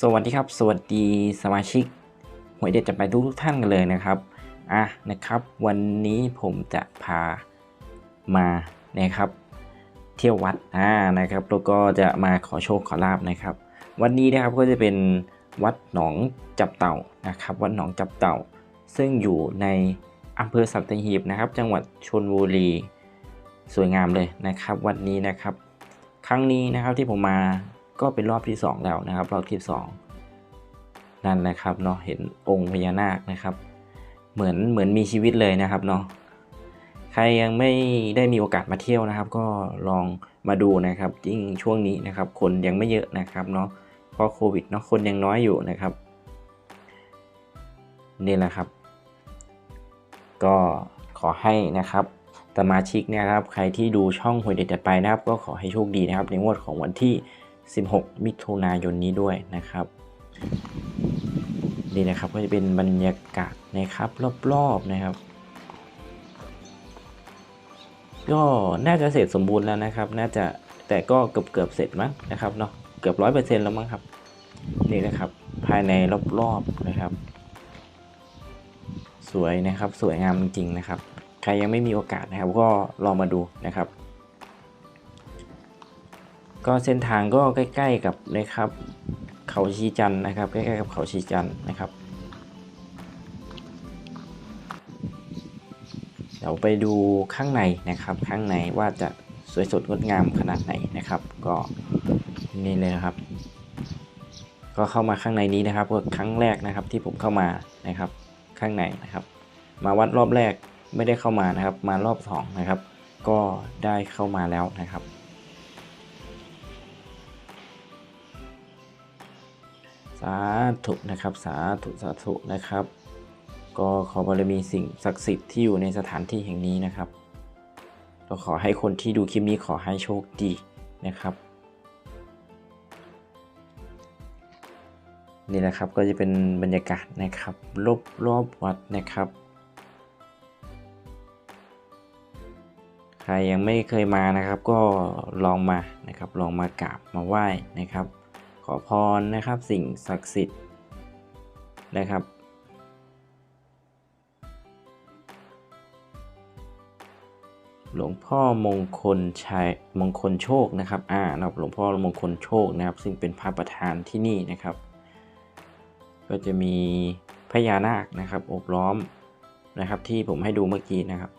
สวัสดีครับ สวัสดีสมาชิกหวยเด็ดจะไปทุกท่านกันเลยนะครับอะนะครับ วันนี้ผมจะพามานะครับ เที่ยววัดอ่านะครับแล้วก็จะมาขอโชคขอลาบนะครับ วันนี้นะครับก็จะเป็นวัดหนองจับเต่านะครับ วัดหนองจับเต่า ซึ่งอยู่ในอำเภอสัตหีบนะครับ จังหวัดชลบุรีสวยงามเลยนะครับ วันนี้นะครับ ครั้งนี้นะครับที่ผมมา ก็เป็นรอบที่ 2 แล้วนะครับ รอบที่ 2 นั่นแหละครับเนาะเห็นองค์พญานาคนะครับ เหมือนเหมือนมีชีวิตเลยนะครับเนาะใครยังไม่ได้มีโอกาสมาเที่ยวนะครับ ก็ลองมาดูนะครับยิ่งช่วงนี้นะครับ คนยังไม่เยอะนะครับเนาะเพราะโควิดเนาะคนยังน้อยอยู่นะครับนี่แหละครับ ก็ขอให้นะครับสมาชิกนะครับ ใครที่ดูช่องหวยเด็ดจัดไปนะครับ ก็ขอให้โชคดีนะครับ ในงวดของวันที่ 16 มิถุนายนนี้ด้วยนะครับนี่นะครับก็จะเป็นบรรยากาศนะครับรอบๆนะครับ ก็น่าจะเสร็จสมบูรณ์แล้วนะครับ น่าจะแต่ก็เกือบเกือบๆเสร็จมั้งนะครับเนาะเกือบร้อยเปอร์เซ็นต์แล้วมั้งครับนี่นะครับ ภายในรอบๆนะครับ สวยนะครับสวยงามจริงๆนะครับ ใครยังไม่มีโอกาสนะครับ ก็ลองมาดูนะครับ ก็เส้นทางก็ใกล้ ๆกับนะครับ เขาชีจันนะครับ ใกล้ๆกับเขาชีจันนะครับ เดี๋ยวไปดูข้างในนะครับ ข้างในว่าจะสวยสดงดงามขนาดไหนนะครับ ก็นี่เลยนะครับ ก็เข้ามาข้างในนี้นะครับก็ครั้งแรกนะครับที่ผมเข้ามานะครับ ข้างในนะครับ มาวัดรอบแรกไม่ได้เข้ามานะครับ มารอบสองนะครับ ก็ได้เข้ามาแล้วนะครับาธุนะครับ สาธุสาธุนะครับ ก็ขอบารมีสิ่งศักดิ์สิทธิ์ที่อยู่ในสถานที่แห่งนี้นะครับก็ขอให้คนที่ดูคลิปนี้ขอให้โชคดีนะครับ นี่นะครับก็จะเป็นบรรยากาศนะครับรอบรอบวัดนะครับ ใครยังไม่เคยมานะครับ ก็ลองมานะครับ ลองมากราบมาไหว้นะครับ ขอพรนะครับสิ่งศักดิ์สิทธิ์นะครับ หลวงพ่อมงคลชัยมงคลโชคนะครับอ่านะครับหลวงพ่อมงคลโชคนะครับ ซึ่งเป็นพระประธานที่นี่นะครับ ก็จะมีพญานาคนะครับอบล้อมนะครับที่ผมให้ดูเมื่อกี้นะครับ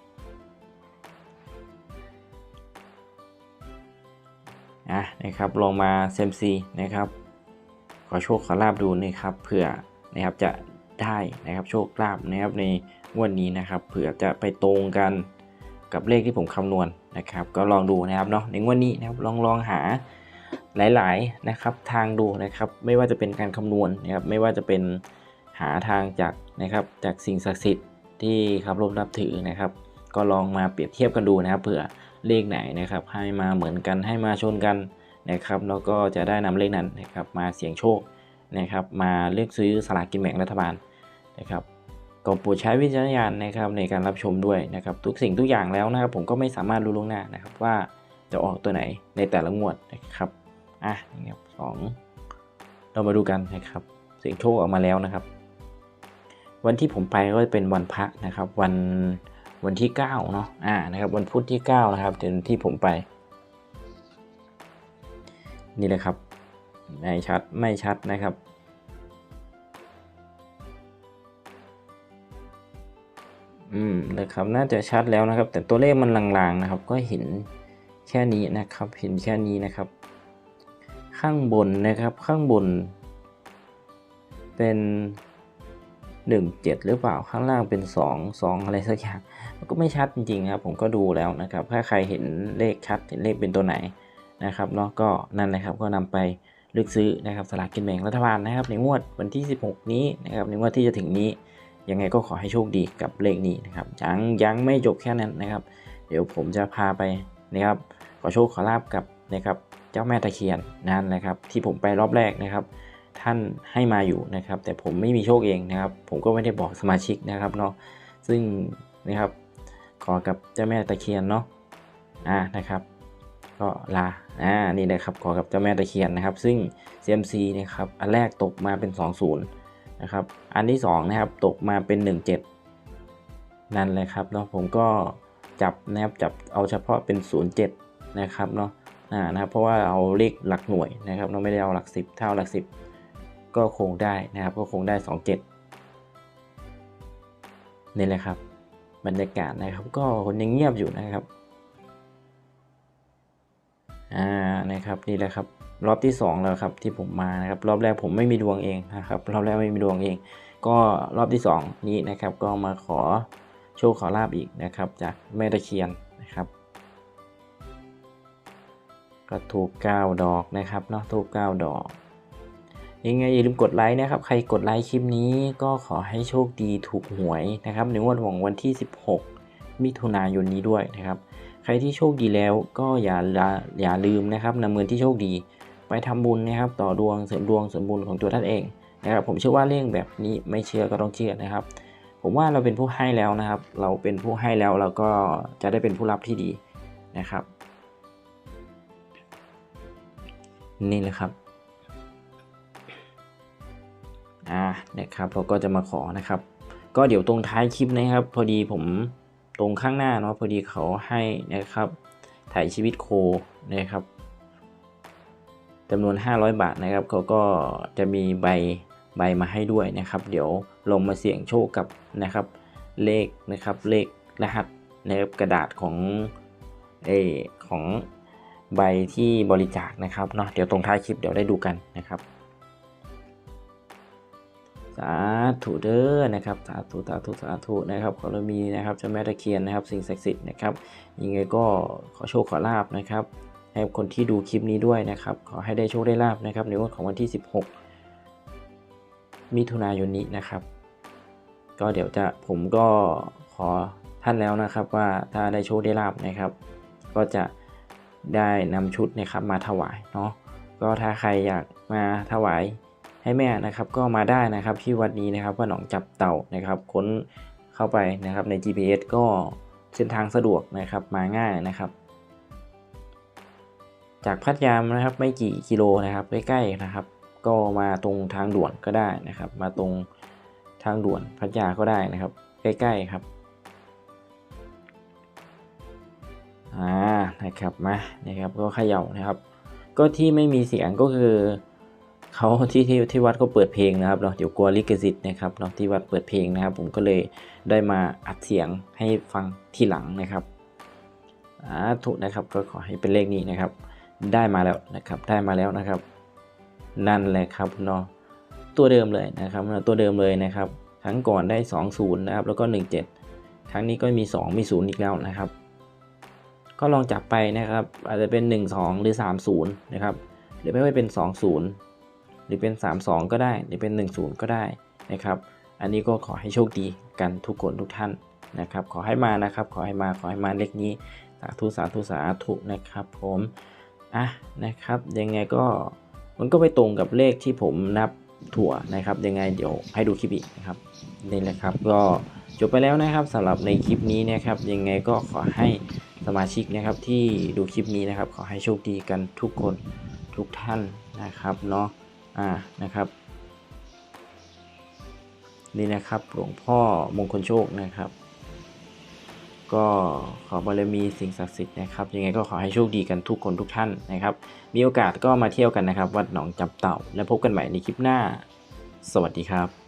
อะนะครับลองมาเซมซีนะครับขอโชคขอลาบดูนะครับเผื่อนะครับจะได้นะครับโชคลาภนะครับในวันนี้นะครับเผื่อจะไปตรงกันกับเลขที่ผมคำนวณนะครับ ก็ลองดูนะครับเนาะในวันนี้นะครับลองลองหาหลายๆนะครับทางดูนะครับไม่ว่าจะเป็นการคำนวณนะครับไม่ว่าจะเป็นหาทางจากนะครับจากสิ่งศักดิ์สิทธิ์ที่เคารพนับถือนะครับ ก็ลองมาเปรียบเทียบกันดูนะครับเผื่อ เลขไหนนะครับ ให้มาเหมือนกันให้มาชนกันนะครับ แล้วก็จะได้นำเลขนั้นนะครับมาเสี่ยงโชคนะครับ มาเลือกซื้อสลากกินแบ่งรัฐบาลนะครับก็โปรดใช้วิจารณญาณนะครับในการรับชมด้วยนะครับ ทุกสิ่งทุกอย่างแล้วนะครับ ผมก็ไม่สามารถรู้ล่วงหน้านะครับว่าจะออกตัวไหนในแต่ละงวดนะครับอะนี่ครับสองเรามาดูกันนะครับ เสียงโชคออกมาแล้วนะครับ วันที่ผมไปก็จะเป็นวันพระนะครับ วัน วันที่9เนาะอ่านะครับวันพุธที่9นะครับเป็นที่ผมไป นี่แหละครับไม่ชัดไม่ชัดนะครับอืมนะครับน่าจะชัดแล้วนะครับ แต่ตัวเลขมันลางๆนะครับ ก็เห็นแค่นี้นะครับ เห็นแค่นี้นะครับ ข้างบนนะครับข้างบน เป็นหนึ่งเจ็ดหรือเปล่าข้างล่างเป็นสองสองอะไรสักอย่าง ก็ไม่ชัดจริงๆครับ ผมก็ดูแล้วนะครับ ถ้าใครเห็นเลขชัดเห็นเลขเป็นตัวไหนนะครับเนาะก็นั่นเลยครับก็นำไปเลือกซื้อนะครับสลากกินแบ่งรัฐบาลนะครับ ในงวดวันที่ 16 นี้นะครับในงวดที่จะถึงนี้ยังไงก็ขอให้โชคดีกับเลขนี้นะครับยังยังไม่จบแค่นั้นนะครับ เดี๋ยวผมจะพาไปนะครับขอโชคขอลาบกับนะครับเจ้าแม่ตะเคียนนั่นนะครับ ที่ผมไปรอบแรกนะครับ ท่านให้มาอยู่นะครับ แต่ผมไม่มีโชคเองนะครับ ผมก็ไม่ได้บอกสมาชิกนะครับเนาะซึ่งนะครับ ขอกับเจ้าแม่ตะเคียนเนาะอ่านะครับ ก็ลาอ่านี่เลยครับขอกับเจ้าแม่ตะเคียนนะครับ ซึ่ง CMC นะครับอันแรกตกมาเป็น 20นะครับอันที่สองนะครับตกมาเป็น 17 นั่นเลยครับเนาะผมก็จับนะครับจับเอาเฉพาะเป็น 07 นะครับเนาะอ่านะครับเพราะว่าเอาเลขหลักหน่วยนะครับเราไม่ได้เอาหลัก 10 เท่าหลัก 10 ก็คงได้นะครับก็คงได้ 27นี่แหละครับ บรรยากาศนะครับ ก็คนยังเงียบอยู่นะครับอ่านะครับนี่แหละครับรอบที่สองแล้วครับที่ผมมานะครับรอบแรกผมไม่มีดวงเองนะครับรอบแรกไม่มีดวงเอง ก็รอบที่สองนี้นะครับก็มาขอโชคขอลาบอีกนะครับ จากแม่ตะเคียนนะครับก็ถูก9ดอกนะครับเนาะถูก9ดอก ยังไงอย่าลืมกดไลค์นะครับ ใครกดไลค์คลิปนี้ก็ขอให้โชคดีถูกหวยนะครับในงวดของวันที่ 16 มิถุนายนนี้ด้วยนะครับ ใครที่โชคดีแล้วก็อย่าละอย่าลืมนะครับนำเงินที่โชคดี ไปทำบุญนะครับ ต่อดวงเสริมดวงเสริมบุญของตัวท่านเองนะครับ ผมเชื่อว่าเรื่องแบบนี้ไม่เชื่อก็ต้องเชื่อนะครับ ผมว่าเราเป็นผู้ให้แล้วนะครับ เราเป็นผู้ให้แล้วเราก็จะได้เป็นผู้รับที่ดีนะครับ นี่แหละครับ อ่านะครับเราก็จะมาขอนะครับ ก็เดี๋ยวตรงท้ายคลิปนะครับ พอดีผมตรงข้างหน้าเนาะพอดีเขาให้นะครับถ่ายชีวิตโคนะครับจำนวน 500 บาทนะครับเขาก็จะมีใบใบมาให้ด้วยนะครับ เดี๋ยวลงมาเสี่ยงโชคกับนะครับ เลขนะครับเลขรหัสนะครับกระดาษของเออของใบที่บริจาคนะครับเนาะเดี๋ยวตรงท้ายคลิปเดี๋ยวได้ดูกันนะครับ สาธุเด้อนะครับสาธุสาธุสาธุนะครับขอเรามีนะครับเจ้าแม่ตะเคียนนะครับ สิ่งศักดิ์สิทธิ์นะครับยังไงก็ขอโชคขอลาบนะครับให้คนที่ดูคลิปนี้ด้วยนะครับ ขอให้ได้โชคได้ลาบนะครับ ในวันของวันที่ 16 มิถุนายนนี้นะครับ ก็เดี๋ยวจะผมก็ขอท่านแล้วนะครับว่าถ้าได้โชคได้ลาบนะครับ ก็จะได้นำชุดนะครับมาถวายเนาะก็ถ้าใครอยากมาถวาย ให้แม่นะครับก็มาได้นะครับที่วัดนี้นะครับว่าหนองจับเต่านะครับ ค้นเข้าไปนะครับใน GPS ก็เส้นทางสะดวกนะครับมาง่ายนะครับ จากพัทยามนะครับไม่กี่กิโลนะครับใกล้ๆนะครับ ก็มาตรงทางด่วนก็ได้นะครับ มาตรงทางด่วนพัทยาก็ได้นะครับ ใกล้ๆครับอ่านะครับมานะครับก็เขย่านะครับ ก็ที่ไม่มีเสียงก็คือ เขาที่ที่ที่วัดก็เปิดเพลงนะครับเนาะเดี๋ยวกลัวลิขสิทธิ์นะครับเนาะที่วัดเปิดเพลงนะครับ ผมก็เลยได้มาอัดเสียงให้ฟังทีหลังนะครับอาถูกนะครับก็ขอให้เป็นเลขนี้นะครับ ได้มาแล้วนะครับได้มาแล้วนะครับ นั่นแหละครับเนาะตัวเดิมเลยนะครับตัวเดิมเลยนะครับครั้งก่อนได้ 2 0นะครับแล้วก็ 17 ครั้งนี้ก็มี 2 มี 0 อีกแล้วนะครับ ก็ลองจับไปนะครับ อาจจะเป็น 1 2 หรือ 3 0 นะครับหรือไม่ว่าเป็น 2 0 หรือเป็น 3-2 ก็ได้ หรือเป็น 1-0 ก็ได้นะครับ อันนี้ก็ขอให้โชคดีกันทุกคนทุกท่านนะครับ ขอให้มานะครับ ขอให้มาขอให้มาเลขนี้สาธุสาธุสาธุนะครับผมอะนะครับ ยังไงก็มันก็ไปตรงกับเลขที่ผมนับถั่วนะครับ ยังไงเดี๋ยวให้ดูคลิปอีกนะครับนี่แหละครับก็จบไปแล้วนะครับสำหรับในคลิปนี้นะครับ ยังไงก็ขอให้สมาชิกนะครับที่ดูคลิปนี้นะครับ ขอให้โชคดีกันทุกคนทุกท่านนะครับเนาะ อ่านะครับนี่นะครับหลวงพ่อมงคลโชคนะครับ ก็ขอบารมีสิ่งศักดิ์สิทธิ์นะครับ ยังไงก็ขอให้โชคดีกันทุกคนทุกท่านนะครับ มีโอกาสก็มาเที่ยวกันนะครับ วัดหนองจำเต่า และพบกันใหม่ในคลิปหน้า สวัสดีครับ